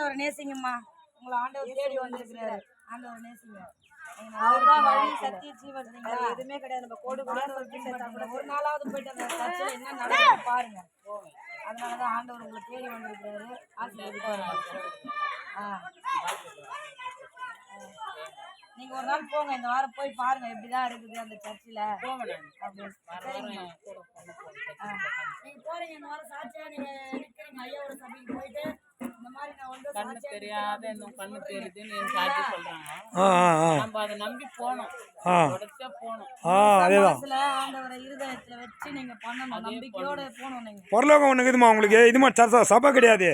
ஆண்டவரை நேசிங்கம்மா. உங்களை ஆண்டவர் தேடி வந்திருக்கிறாரு. ஆண்டவர் நேசிங்க. அவர்தான் வழி, சத்திய ஜீவன் எதுவுமே கிடையாது. நம்ம கோடு. ஒரு நாளாவது போயிட்டு அந்த சர்ச்சில் என்ன நடக்குது பாருங்க. அதனாலதான் ஆண்டவர் உங்களை தேடி வந்திருக்கிறாரு. ஆசீர்வதிப்பாரு. ஆ. நீங்க ஒரு நாள் போங்க. இந்த வாரம் போய் பாருங்க. எப்படிதான் இருக்குது அந்த சர்ச்சில். நீங்க போறீங்க. இந்த வாரம் சாட்சியா நீங்க நிக்கிறீங்க ஐயாவோட சபைக்கு போயிட்டு கண்ணு தெரியாத இன்னும் கண்ணு தெரியுதுன்னு என் சாட்சி சொல்றாங்க. ஆ ஆ ஆ. நம்ம அதை நம்பி போனோம். ஆ. உடச்சா போனோம். ஆ அதேதான். மனசுல ஆண்டவரை இருதயத்துல வச்சு நீங்க பண்ணணும். நம்பிக்கையோட போகணும் நீங்க. பரலோகம் ஒன்று இருக்குதுமா உங்களுக்கு? இதுமா சர்ச்சா சபை கிடையாது.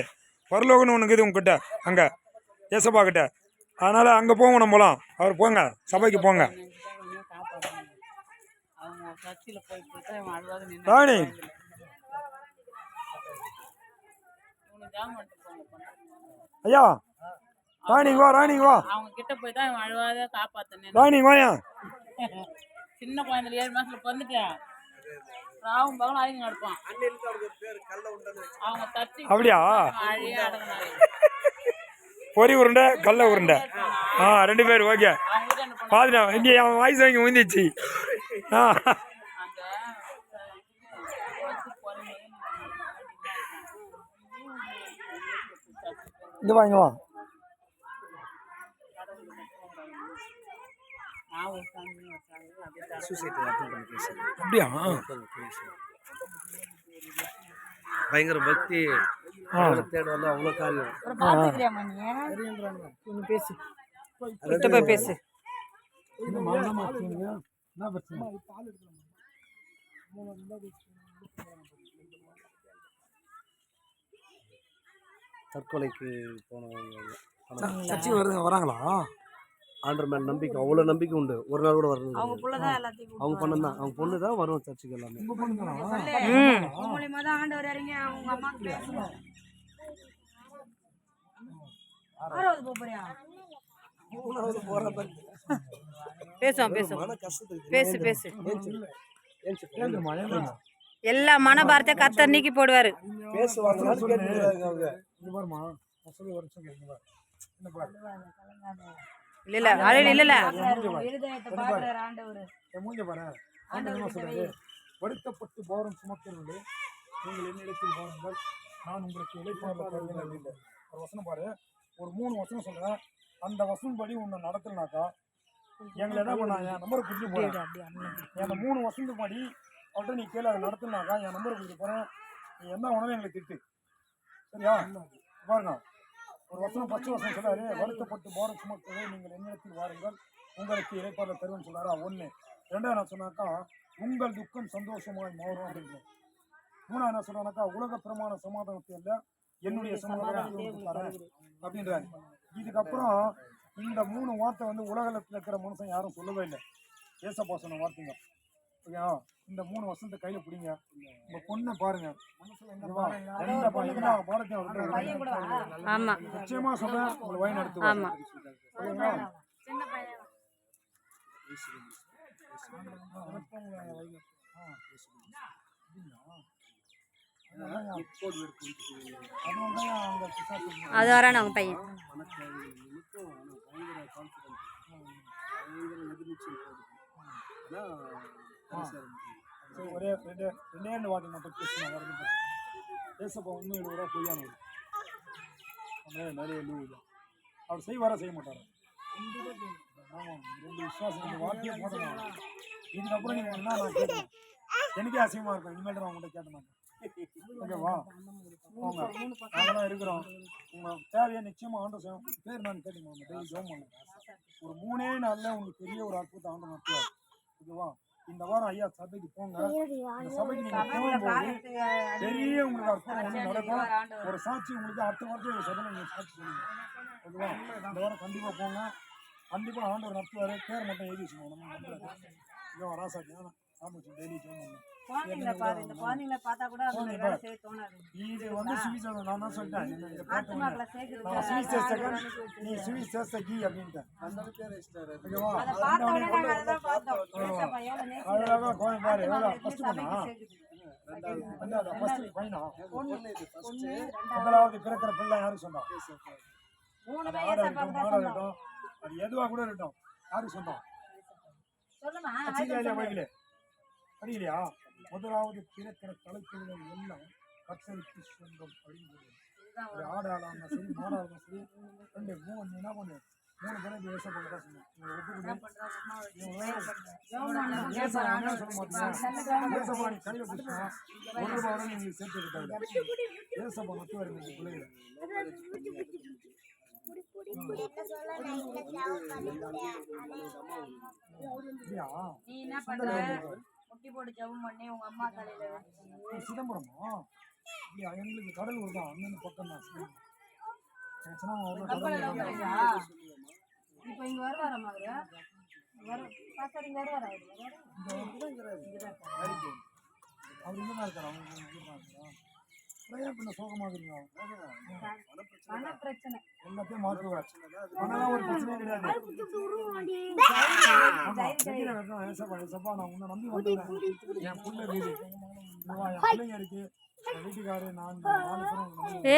பரலோகம்னு ஒன்று இருக்குது உங்ககிட்ட அங்கே. ஏசப்பா கிட்ட. அதனால் அங்கே போங்க நம்மளாம் அவர் போங்க. சபைக்கு போங்க. கொஞ்சம் காப்பாற்றணும் அவங்க சர்ச்சில் போய் போயிட்டு அவன் அழுவாத நின்று ராணி இவனு ஜாம் பண்ணிட்டு போங்க பண்ண. ஐயா ராணிங்க வா ராணிங்க வா. அவங்க கிட்ட போய் தான் இவன் அழுவாத காப்பாத்தனேன் ராணிங்க வாயா. சின்ன குழந்தைல ஏழு மாசத்துல பிறந்துட்டேன் ராவும் பகலும் அழுங்க நடப்பான் அவங்க தட்டி அப்படியா? அழிய அடங்கினாரு பொறி உருண்டை கடல உருண்டை. ஆ ரெண்டு பேர் ஓகே. பார்த்துட்டேன் இங்கே அவன் வயசு வாங்கி முந்திச்சு. ஆ அந்த வந்து பிறந்து இங்கே வா இங்கே வா. நான் ஒரு சாமி ஒரு சாமி அப்படியே பயங்கர பக்தி தேட வந்து அவ்வளோ காரியம். பேசு. போய் பேசு. என்ன பிரச்சனை? தற்கொலைக்கு போனவங்க சர்ச்சைக்கு வருது வராங்களா? ஆண்டர் மேல் நம்பிக்கை அவ்வளோ நம்பிக்கை உண்டு. ஒரு நாள் கூட வரணும் அவங்க எல்லாத்தையும் அவங்க பொண்ணு தான் அவங்க பொண்ணு தான் வரும் சர்ச்சுக்கு எல்லாமே. மூலியமா தான் ஆண்டவர் இறங்கி அவங்க பேசுவோம் மன பேசு பேசு. எல்லா மனபாரத்தை கர்த்தர் நீக்கி போடுவாரு. பேசுவாங்களான்னு இங்க பாருமா சொல்லி ஒரு நிமிஷம் கேளுங்க பாரு. இந்த பாரு? இல்ல இல்ல அழகு இல்ல இல்ல. இருதயத்தை பாக்குறாரு ஆண்டவர். என் மூஞ்ச பாரு. ஆண்டவன் சொல்றாரு வருத்தப்பட்டு போரம் சுமக்கிறவர்களே நீங்கள் என்னிடத்தில் பாருங்கள். நான் உங்களுக்கு இழைப்பார்ல தருவேன் அப்படின்னு ஒரு வசனம் பாரு. ஒரு மூணு வசனம் சொல்றேன். அந்த வசனம் படி உன்னை நடத்தலனாக்கா எங்களை என்ன பண்ணாங்க என் நம்பரை கொடுத்து போறேன். அந்த மூணு வசனம் படி அவர்கிட்ட நீ கேளு அதை நடத்தினாக்கா என் நம்பரை கொடுத்து போறேன். நீ என்ன உணவு எங்களுக்கு திட்டு. சரியா பாருங்க ஒரு வசனம் பச்சை வசனம் சொல்றாரு வருத்தப்பட்டு போரம் சுமக்கிறவர்களே நீங்கள் என்னிடத்தில் வாருங்கள் உங்களுக்கு இழைப்பார்ல தருவேன் சொல்றாரா ஒன்று ரெண்டாவது என்ன சொன்னாக்கா உங்கள் துக்கம் சந்தோஷமாய் மாறும் அப்படின்னு மூணாவது என்ன சொல்றானாக்கா உலக பிரமாண சமாதானத்தை அல்ல என்னுடைய சமாதானத்தை தரேன் அப்படின்றாரு. இதுக்கப்புறம் இந்த மூணு வார்த்தை வந்து உலகத்தில் இருக்கிற மனுஷன் யாரும் சொல்லவே இல்லை. ஏசப்பா சொன்ன வார்த்தைங்க. ஓகேவா இந்த மூணு வருஷத்தை கையில பிடிங்க. உங்க பொண்ணை பாருங்க. ஆமா. நிச்சயமா சொல்றேன் உங்களை ஆமா. அந்த பிசாசு அது வரான அவங்க பையன். பயங்கர கான்ஃபிடன்ஸ் பயங்கர எதிர்நீச்சல் போடுது ஆனால் சரி, ஒரே ரெண்டு ரெண்டே ரெண்டு வாட்டி மட்டும் பேசுனா வரது பேசப்போ உண்மை எழுபது ரூபா பொய்யானது நிறைய நிறைய லூ அவர் செய்வாரா செய்ய மாட்டார்? ஆமாம் ரெண்டு விசுவாசம் ரெண்டு வார்த்தையை போட்டணும் இதுக்கப்புறம் நீங்கள் என்ன நான் கேட்கணும். எனக்கே அசிங்கமாக இருக்கும் இனிமேல் நான் உங்கள்கிட்ட கேட்ட மாட்டேன். ஓகேவா போங்க. நாங்களாம் இருக்கிறோம். உங்கள் தேவையை நிச்சயமாக ஆண்டு செய்யும் பேர் நான் கேட்டுங்க டெய்லி ஜோம் பண்ணுங்க. ஒரு மூணே நாளில் உங்களுக்கு பெரிய ஒரு அற்புதம் ஆண்டு நடத்துவார். ஓகேவா? இந்த வாரம் ஐயா சபைக்கு போங்க. இந்த சபைக்கு போகும்போது பெரிய உங்களுக்கு அற்புதம் ஒன்று நடக்கும். ஒரு சாட்சி உங்களுக்கு அடுத்த வாரத்தில் ஒரு சபை நீங்கள் சாட்சி சொல்லுங்க. ஓகேவா? இந்த வாரம் கண்டிப்பாக போங்க. கண்டிப்பாக ஆண்டவர் நடத்துவார். பேர் மட்டும் எழுதி வச்சுக்கோங்க. நம்ம நம்புறாரு குழந்தைங்களை பாரு இந்த குழந்தைங்களை பார்த்தா கூட அவங்களுக்கு வேலை செய்ய தோணாது. இது வந்து சுவிசேஷம் நான் தான் சொல்லிட்டேன். ஆத்மாக்களை சேர்க்கிறது நான் சுவிசேஷகன் நீ அப்படின்ட்டேன். அதை பார்த்த உடனே பார்த்தோம். கோயம் பாரு எவ்வளோ பண்ணா. ரெண்டாவது பையனா ரெண்டாவது. முதலாவது பிறக்கிற பிள்ளை யாரும் சொன்னா? மூணு அது பேர் ஆடா ஏசப்பாக்கு இருக்கட்டும் தான் மாடா சொந்தம் இருக்கட்டும். அது எதுவா கூட இருக்கட்டும். யாருக்கு சொந்தம் சொல்லுமா படிக்கலையா முதலாவது பிறக்கிற தலைப்புகள் எல்லாம் கத்தருக்கு சொந்தம் அப்படின்னு அது ஆடாலாம் சரி மாடாலும் சரி ரெண்டு மூணு என்ன பண்ணு மூணு பேரும் இந்த விவசாயம் பண்ண சொன்னேன் கையில் பிடிச்சா ஒரு ரூபாய் வரை நீங்க சேர்த்து விட்டாங்க விவசாயம் மட்டும் வருங்க இந்த பிள்ளைகளை நீ என்ன பண்ற முட்டி போட்டு ஜெபம் பண்ணி உங்க அம்மா தலையில வச்சு சிதம்பரமா? இல்லையா எங்களுக்கு கடலூர் தான். அண்ணன் பக்கம் தான். இப்போ இங்க வருவாரா மதுரை வர பாஸ்டர் இங்க வருவாரா? அவர் இங்கே தான் இருக்காரு. அவங்க இங்கே தான் இருக்காரா. பிரயா பண்ண சோகமாகுறீங்க பண பிரச்சனை எல்லாத்தையும் மாற்றுவார் ஒரு பிரச்சனையே கிடையாது. நான் உன்னை நம்பி வந்தேன். என் புள்ள வீடு, என் பிள்ளைங்க இருக்கு, வீட்டுக்காரு, நான் இந்த நாலு பேரும் உன்னை நம்பி ஏ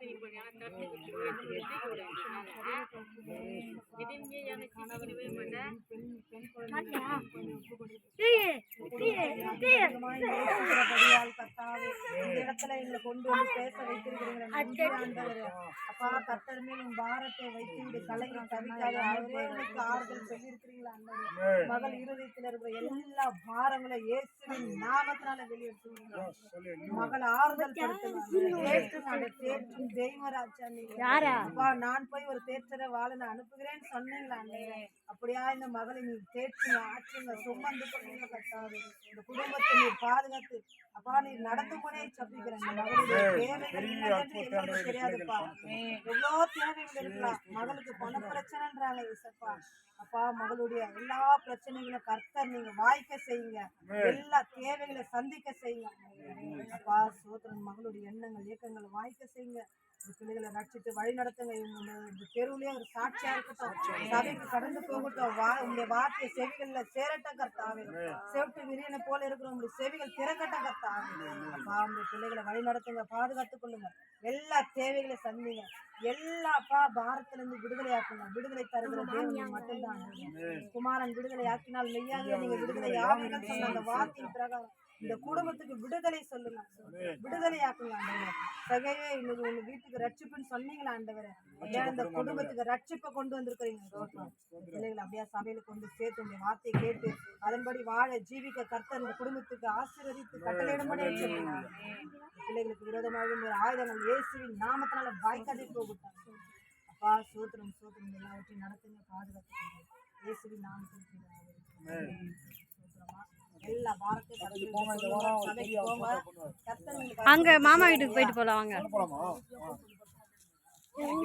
இடத்துல எங்களை கொண்டு வந்து பேச வைத்திருக்கிறீங்க. அப்பா கத்தர் மேல் உன் பாரத்தை வைத்து விடு கலைஞர் தவிக்காத அவரே எனக்கு ஆறுதல் சொல்லியிருக்கிறீங்களா மகள் இருதயத்தில் இருக்கிற எல்லா பாரங்களும் இயேசுவின் நாமத்தினால வெளியெடுத்து. மகள் ஆறுதல் தேற்றும் தெய்வராஜா நீங்க அப்பா நான் போய் ஒரு தேற்றரை வாழ நான் அனுப்புகிறேன்னு சொன்னீங்களா அண்ணே. அப்படியா இந்த மகளை நீ தேற்றுங்க ஆற்றுங்க. சுமந்து கொண்டீங்க கத்தாது இந்த குடும்பத்தை நீ பாதுகாத்து அப்பா நீ நடந்து போனே சப்பிக்கிறேன் மகளுடைய தெரியாதுப்பா. எவ்வளோ தேவைகள் இருக்கலாம் மகளுக்கு பண பிரச்சனைன்றாங்க இசப்பா அப்பா மகளுடைய எல்லா பிரச்சனைகளும் கர்த்தர் நீங்க வாய்க்க செய்யுங்க. எல்லா தேவைகளை சந்திக்க செய்யுங்க. அப்பா சோதரன் மகளுடைய எண்ணங்கள் இயக்கங்கள் வாய்க்க செய்யுங்க. பிள்ளைகளை ரட்சித்து வழி நடத்துங்க. இவங்க இந்த தெருவுலயே ஒரு சாட்சியா இருக்கட்டும். சபைக்கு கடந்து போகட்டும். வா உங்களுடைய வார்த்தை செவிகள்ல சேரட்டும் கர்த்தாவே. செவிட்டு விரியனை போல இருக்கிற உங்களுடைய செவிகள் திறக்கட்டும் கர்த்தாவே. அப்பா உங்க பிள்ளைகளை வழி நடத்துங்க பாதுகாத்துக் கொள்ளுங்க. எல்லா தேவைகளையும் சந்திங்க. எல்லா அப்பா பாரத்துல இருந்து விடுதலை ஆக்குங்க விடுதலை தருகிற தேவன் மட்டும்தான். குமாரன் விடுதலை ஆக்கினால் மெய்யாகவே நீங்க விடுதலை ஆவீங்கன்னு சொன்ன அந்த வார்த்தையின் பிரகாரம். இந்த குடும்பத்துக்கு விடுதலை சொல்லுங்க. விடுதலை ஆக்குங்க ஆண்டவரே. சகைவே இன்னைக்கு உங்க வீட்டுக்கு ரட்சிப்புன்னு சொன்னீங்களா ஆண்டவரே. இந்த குடும்பத்துக்கு ரட்சிப்பை கொண்டு வந்திருக்கிறீங்க. பிள்ளைகளை அப்படியே சபையில கொண்டு சேர்த்து உங்க வார்த்தையை கேட்டு அதன்படி வாழ ஜீவிக்க கர்த்தர் இந்த குடும்பத்துக்கு ஆசீர்வதித்து வச்சிருக்கீங்க பிள்ளைகளுக்கு விரோதமாக ஒரு ஆயுதங்கள் இயேசுவின் நாமத்தினால வாய்க்காதே போகட்டும். அப்பா சூத்திரம் சூத்திரம் எல்லாவற்றையும் நடத்துங்க பாதுகாத்துக்கோங்க இயேசுவின் நாமத்தில் அங்க மாமா வீட்டுக்கு போயிட்டு போலாம் வாங்க.